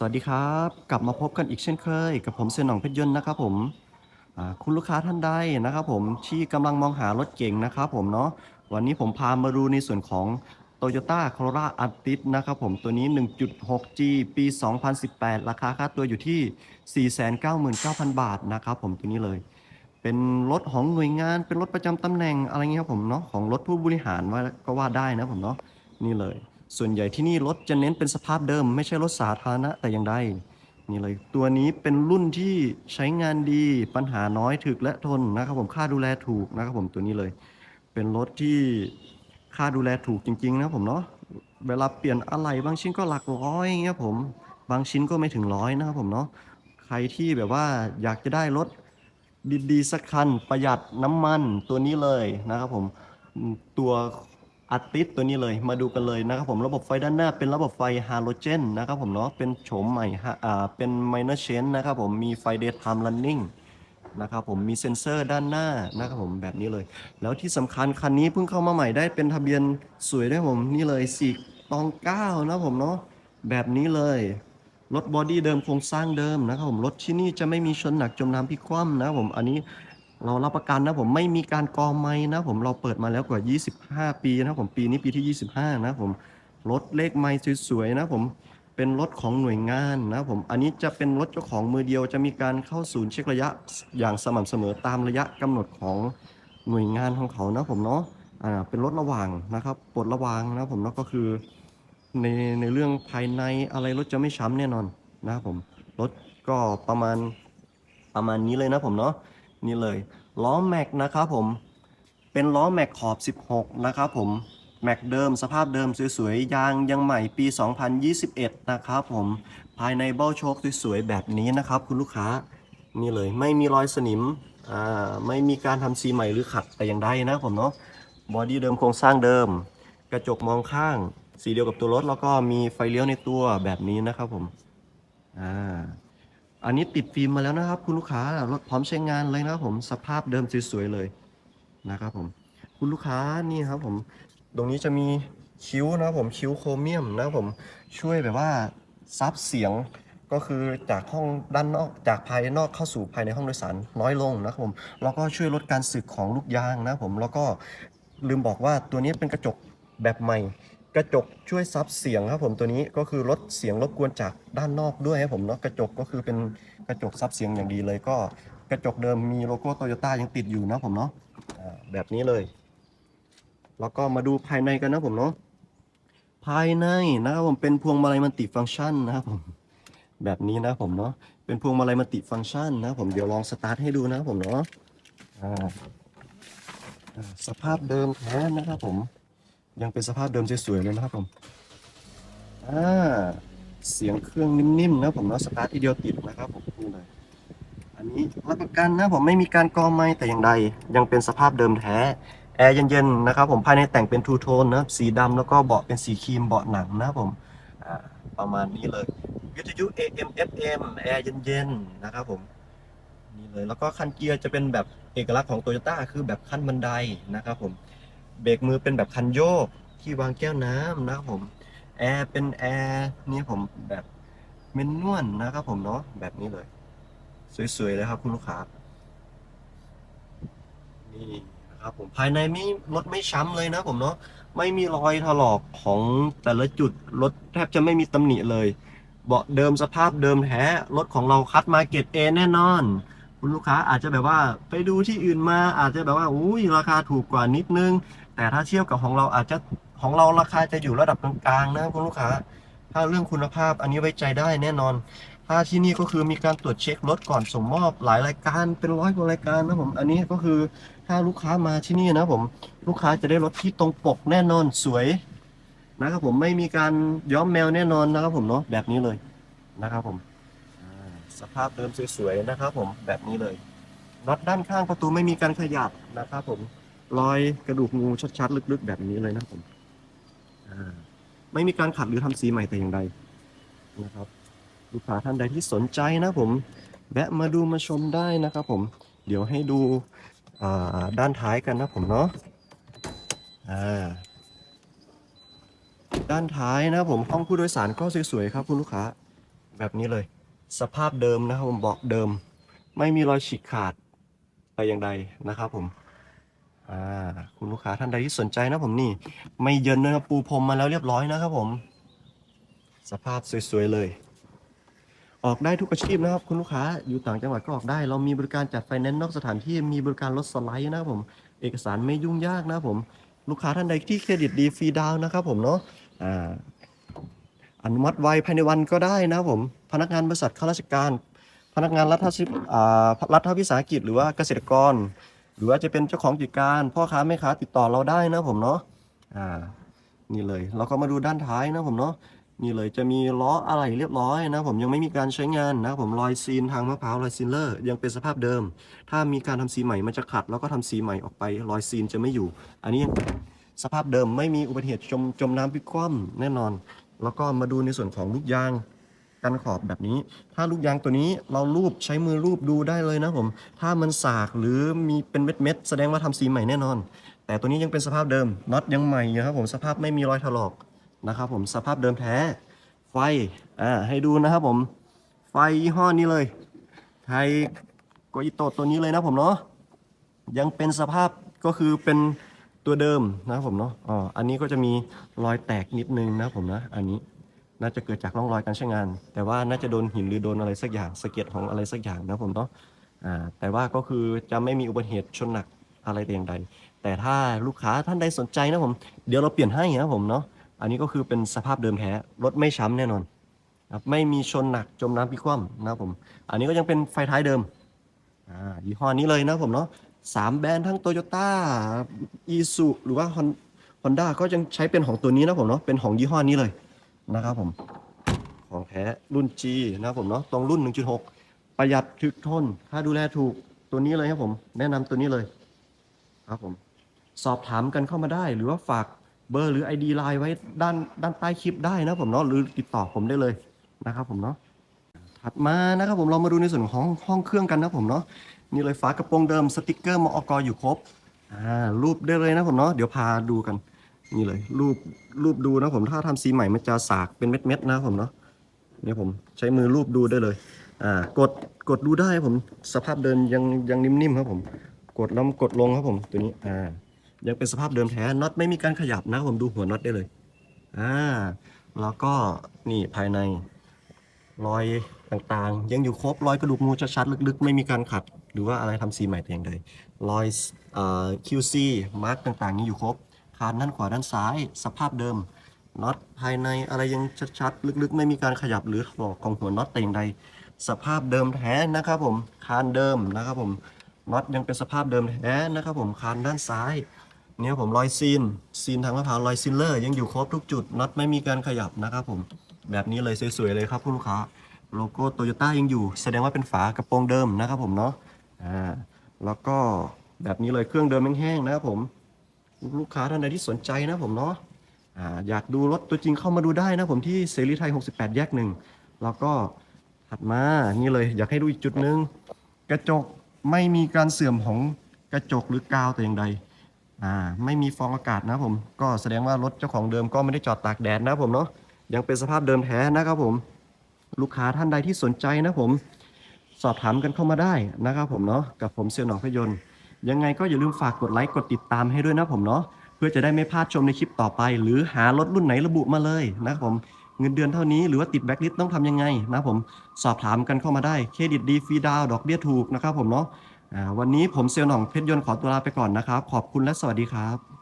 สวัสดีครับ กลับมาพบกันอีกเช่นเคย กับผมเซนหนองเพชรยนต์นะครับผมคุณลูกค้าท่านใดนะครับผมที่กำลังมองหารถเก่งนะครับผมเนาะวันนี้ผมพามาดูในส่วนของ Toyota Corolla Altis นะครับผมตัวนี้ 1.6G ปี 2018 ราคาค่าตัวอยู่ที่ 499,000 บาทนะครับผมตัวนี้เลย เป็นรถของหน่วยงานเป็นรถประจำตำแหน่งอะไรเงี้ยครับผมเนาะของรถผู้บริหารว่าก็ว่าได้นะผมเนาะนี่เลย ส่วนใหญ่ที่นี่รถจะเน้นเป็นสภาพเดิม ไม่ใช่รถสาธารณะแต่อย่างใดนี่เลยตัวนี้เป็นรุ่นที่ใช้งานดีปัญหาน้อยถึกและทนนะครับผมค่าดูแลถูกนะครับผมตัวนี้เลย เป็นรถที่ค่าดูแลถูกจริง ๆ นะผมเนาะเวลาเปลี่ยนอะไรบางชิ้นก็หลักร้อยเงี้ยผม บางชิ้นก็ไม่ถึงร้อยนะครับผมเนาะใครที่แบบว่าอยากจะได้รถดีๆสักคันประหยัดน้ำมันตัวนี้เลยนะครับผมอืมตัว อาติสตัวนี้เลยมาดูกันเลยนะครับผมระบบไฟด้านหน้าเป็นระบบไฟฮาโลเจนนะครับผมเนาะเป็นโฉมใหม่ฮะอ่าเป็น minor change นะครับผมมีไฟ daytime running นะครับผมมีเซ็นเซอร์ด้านหน้านะครับผมแบบนี้เลย แล้วที่สำคัญคันนี้เพิ่งเข้ามาใหม่ได้เป็นทะเบียนสวยด้วยผมนี่เลยสี่ตองเก้านะผมเนาะแบบนี้เลยรถบอดี้เดิมโครงสร้างเดิมนะครับผมรถที่นี่จะไม่มีชนหนักจมน้ำพลิกคว่ำนะผมอันนี้ เรารับประกันนะผมไม่มีการกองไม้นะผมเราเปิดมาแล้วกว่า 25 ปีนะผมปีนี้ปีที่ 25 นะผมรถเลขไม้สวยๆนะผมเป็นรถของหน่วยงานนะผมอันนี้จะเป็นรถเจ้าของมือเดียวจะมีการเข้าศูนย์เช็คระยะอย่างสม่ำเสมอตามระยะกำหนดของหน่วยงานของเขานะผมเนาะอ่าเป็นรถระหว่างนะครับปลดระวางนะผมเนาะก็คือในในเรื่องภายในอะไรรถจะไม่ช้ำแน่นอนนะครับผมรถก็ประมาณประมาณนี้เลยนะผมเนาะ นี่เลยล้อแม็กนะครับผมเป็นล้อแม็กขอบ 16 นะครับผมแม็กเดิมสภาพเดิมสวยๆ ยางยังใหม่ปี 2021 นะครับผมภายในเบ้าโชคสวยๆ แบบนี้นะครับคุณลูกค้านี่เลยไม่มีรอยสนิมอ่าไม่มีการทำซีใหม่หรือขัดแต่อย่างใดนะผมเนาะบอดี้เดิมโครงสร้างเดิม กระจกมองข้าง สีเดียวกับตัวรถ แล้วก็มีไฟเลี้ยวในตัวแบบนี้นะครับผมอ่า อันนี้ติดฟิล์มมาแล้วนะครับ คุณลูกค้ารถพร้อมใช้งานเลยนะครับผมสภาพเดิมสวยๆเลยนะครับผม คุณลูกค้านี่ครับผม ตรงนี้จะมีคิ้วนะครับผมคิ้วโครเมียมนะครับผมช่วยแบบว่าซับเสียงก็คือจากห้องด้านนอกจากภายนอกเข้าสู่ภายในห้องโดยสารน้อยลงนะครับผมแล้วก็ช่วยลดการสึกของลูกยางนะครับผมแล้วก็ลืมบอกว่าตัวนี้เป็นกระจกแบบใหม่ กระจกช่วยซับเสียงครับผมตัวนี้ก็คือลดเสียงรบกวนจากด้านนอกด้วยครับผมเนาะกระจกก็คือเป็นกระจกซับเสียงอย่างดีเลยก็กระจกเดิมมีโลโก้โตโยต้ายังติดอยู่นะผมเนาะแบบนี้เลย แล้วก็มาดูภายในกันนะผมเนาะภายในนะครับผมเป็นพวงมาลัยมัลติฟังก์ชันนะครับผมแบบนี้นะผมเนาะเป็นพวงมาลัยมัลติฟังก์ชันนะผมเดี๋ยวลองสตาร์ทให้ดูนะผมเนาะสภาพเดิมแท้นะครับผม ยังเป็นสภาพเดิมสวยๆเลยนะครับผมอ่าเสียงเครื่องนิ่มๆนะผมเนาะสตาร์ททีเดียวติดนะครับผมนี่เลยอันนี้รับประกันนะผมไม่มีการกรอไม้แต่อย่างใด ยังเป็นสภาพเดิมแท้แอร์เย็นๆนะครับผมภายในแต่งเป็นทูโทนนะสีดำแล้วก็เบาะเป็นสีครีมเบาะหนังนะผมอ่าประมาณนี้เลย วิทยุ AM FM แอร์เย็นๆนะครับผมนี่เลยแล้วก็คันเกียร์จะเป็นแบบเอกลักษณ์ของโตโยต้าคือแบบขั้นบันไดนะครับผม เบรกมือเป็นแบบคันโยก ที่วางแก้วน้ำนะครับผมแอร์เป็นแอร์นี่ผมแบบเมนนวลนะครับผมเนาะแบบนี้เลย สวยๆเลยครับคุณลูกค้านี่นะครับผมภายในไม่รถไม่ช้ำเลยนะผมเนาะไม่มีรอยถลอกของแต่ละจุดรถแทบจะไม่มีตำหนิเลย เบาะเดิมสภาพเดิมแท้รถของเราคัดมาเกรดเอแน่นอน คุณลูกค้าอาจจะแบบว่าไปดูที่อื่นมาอาจจะแบบว่าอุ้ยราคาถูกกว่านิดนึง แต่ถ้าเทียบกับของเราอาจจะของเราราคาจะอยู่ระดับกลางๆนะครับคุณลูกค้า ถ้าเรื่องคุณภาพอันนี้ไว้ใจได้แน่นอน ถ้าที่นี่ก็คือมีการตรวจเช็ครถก่อนส่งมอบหลายรายการเป็นร้อยกว่ารายการนะผม อันนี้ก็คือถ้าลูกค้ามาที่นี่นะผมลูกค้าจะได้รถที่ตรงปกแน่นอนสวยนะครับผมไม่มีการย้อมแมวแน่นอนนะครับผมเนาะแบบนี้เลยนะครับผมสภาพเดิมสวยๆนะครับผมแบบนี้เลยน็อตด้านข้างประตูไม่มีการขยับนะครับผม รอยกระดูกงูชัดๆ ลึกๆ แบบนี้เลยนะผมไม่มีการขัดหรือทำสีใหม่แต่อย่างใดนะครับ ลูกค้าท่านใดที่สนใจนะผมแวะมาดูมาชมได้นะครับผม เดี๋ยวให้ดูด้านท้ายกันนะผมเนาะด้านท้ายนะผมห้องผู้โดยสารก็สวยๆครับ คุณลูกค้า แบบนี้เลย สภาพเดิมนะครับผมบาะเดิม ไม่มีรอยฉีกขาดแต่อย่างใดนะครับผม อ่าคุณลูกค้าท่านใดที่สนใจนะผมนี่ ไม่เยินนะครับปูพรมมาแล้วเรียบร้อยนะครับผม สภาพสวยๆเลย ออกได้ทุกอาชีพนะครับ คุณลูกค้าอยู่ต่างจังหวัดก็ออกได้ เรามีบริการจัดไฟแนนซ์นอกสถานที่มีบริการรถสไลด์นะครับผม เอกสารไม่ยุ่งยากนะครับผม ลูกค้าท่านใดที่เครดิตดีฟรีดาวนะครับผมเนาะอ่าอนุมัติไวภายในวันก็ได้นะครับผม พนักงานบริษัทข้าราชการ พนักงานรัฐรัฐวิสาหกิจหรือว่าเกษตรกร หรือว่าจะเป็นเจ้าของกิจการ พ่อค้าแม่ค้าติดต่อเราได้นะผมเนาะอ่า นี่เลย เราก็มาดูด้านท้ายนะผมเนาะนี่เลยจะมีล้ออะไรเรียบร้อยนะผมยังไม่มีการใช้งานนะผมรอยซีนทางมะพร้าวรอยซีนเลอร์ยังเป็นสภาพเดิม ถ้ามีการทำสีใหม่มันจะขัด แล้วก็ทำสีใหม่ออกไปรอยซีนจะไม่อยู่ อันนี้ยังสภาพเดิมไม่มีอุบัติเหตุจมจมน้ำพลิกคว่ำแน่นอน แล้วก็มาดูในส่วนของลูกยาง กันขอบแบบนี้ ถ้าลูกยางตัวนี้เราลูบใช้มือลูบดูได้เลยนะผม ถ้ามันสากหรือมีเป็นเม็ดๆแสดงว่าทำสีใหม่แน่นอน แต่ตัวนี้ยังเป็นสภาพเดิมน็อตยังใหม่อยู่ครับผมสภาพไม่มีรอยถลอกนะครับผมสภาพเดิมแท้ ไฟอ่าให้ดูนะครับผม ไฟยี่ห้อนี้เลยไทยโกอิโตะตัวนี้เลยนะผมเนาะยังเป็นสภาพก็คือเป็นตัวเดิมนะครับผมเนาะอ๋ออันนี้ก็จะมีรอยแตกนิดนึงนะผมนะอันนี้ น่าจะเกิดจากร่องรอยการใช้งาน แต่ว่าน่าจะโดนหินหรือโดนอะไรสักอย่างสะเก็ดของอะไรสักอย่างนะผมเนาะอ่าแต่ว่าก็คือจะไม่มีอุบัติเหตุชนหนักอะไรแต่อย่างใด แต่ถ้าลูกค้าท่านใดสนใจนะผม เดี๋ยวเราเปลี่ยนให้นะครับผมเนาะอันนี้ก็คือเป็นสภาพเดิมแท้รถไม่ช้ำแน่นอนครับไม่มีชนหนักจมน้ำพิคว่ำนะผม อันนี้ก็ยังเป็นไฟท้ายเดิมอ่ายี่ห้อนี้เลยนะผมเนาะสามแบรนด์ทั้งโตโยต้าอีซูหรือว่าฮอนด้าก็ยังใช้เป็นของตัวนี้นะผมเนาะเป็นของยี่ห้อนี้เลย นะครับผม ของแท้รุ่น G นะครับผมเนาะตรงรุ่น 1.6 ประหยัดถึกทนถ้าดูแลถูกตัวนี้เลยครับผม แนะนำตัวนี้เลย ครับผม สอบถามกันเข้ามาได้ หรือว่าฝากเบอร์หรือ ID ไลน์ไว้ด้านด้านใต้คลิปได้นะผมเนาะหรือติดต่อผมได้เลยนะครับผมเนาะถัดมานะครับผมเรามาดูในส่วนของห้องเครื่องกันนะผมเนาะนี่เลยฝากระโปรงเดิมสติกเกอร์มอกอยู่ครบอ่ารูปได้เลยนะผมเนาะเดี๋ยวพาดูกัน นี่เลย รูปรูปดูนะผมถ้าทำสีใหม่มันจะสากเป็นเม็ดๆนะผมเนาะเนี่ยผมใช้มือรูปดูได้เลย อ่ากดกดดูได้ผมสภาพเดินยังยังนิ่มๆครับผม กดแล้วกดลงครับผมตัวนี้อ่ายังเป็นสภาพเดิมแท้น็อตไม่มีการขยับนะผมดูหัวน็อตได้เลยอ่าแล้วก็นี่ภายในรอยต่างๆ ยังอยู่ครบรอยกระดูกงูชัดๆลึกๆ ไม่มีการขัด หรือว่าอะไรทำสีใหม่แต่อย่างใดรอยเอ่อ QC มาร์กต่างๆนี่อยู่ครบ คานด้านขวาด้านซ้าย สภาพเดิมน็อตภายในอะไรยังชัดๆลึกๆ ไม่มีการขยับหรือถลอกของหัวน็อตแต่อย่างใด สภาพเดิมแท้นะครับผมคานเดิมนะครับผมน็อตยังเป็นสภาพเดิมแท้นะครับผมคานด้านซ้ายเนี่ยผมรอยซีนซีนทางมะพร้าวรอยซิลเลอร์ยังอยู่ครบทุกจุดน็อตไม่มีการขยับนะครับผมแบบนี้เลยสวยๆเลยครับคุณลูกค้าโลโก้โตโยต้ายังอยู่ แสดงว่าเป็นฝากระโปรงเดิมนะครับผมเนาะอ่าแล้วก็แบบนี้เลยเครื่องเดิมแห้งๆนะครับผม ลูกค้าท่านใดที่สนใจนะผมเนาะอ่าอยากดูรถตัวจริงเข้ามาดูได้นะผมที่เสรีไทย 68 แยกหนึ่งแล้วก็ถัดมานี่เลยอยากให้ดูอีกจุดหนึ่งกระจกไม่มีการเสื่อมของกระจกหรือกาวแต่อย่างใดอ่าไม่มีฟองอากาศนะผมก็แสดงว่ารถเจ้าของเดิมก็ไม่ได้จอดตากแดดนะผมเนาะยังเป็นสภาพเดิมแท้นะครับผม ลูกค้าท่านใดที่สนใจนะผม สอบถามกันเข้ามาได้นะครับผมเนาะกับผมเซียวหนองพยนต์ ยังไงก็อย่าลืมฝากกดไลค์กดติดตามให้ด้วยนะผมเนาะเพื่อจะได้ไม่พลาดชมในคลิปต่อไป หรือหารถรุ่นไหนระบุมาเลยนะครับผมเงินเดือนเท่านี้หรือว่าติดแบ็คลิสต์ต้องทำยังไงนะผมสอบถามกันเข้ามาได้เครดิตดีฟรีดาวดอกเบี้ยถูกนะครับผมเนาะวันนี้ผมเซลหน่องเพชรยนต์ขอตัวลาไปก่อนนะครับ ขอบคุณและสวัสดีครับ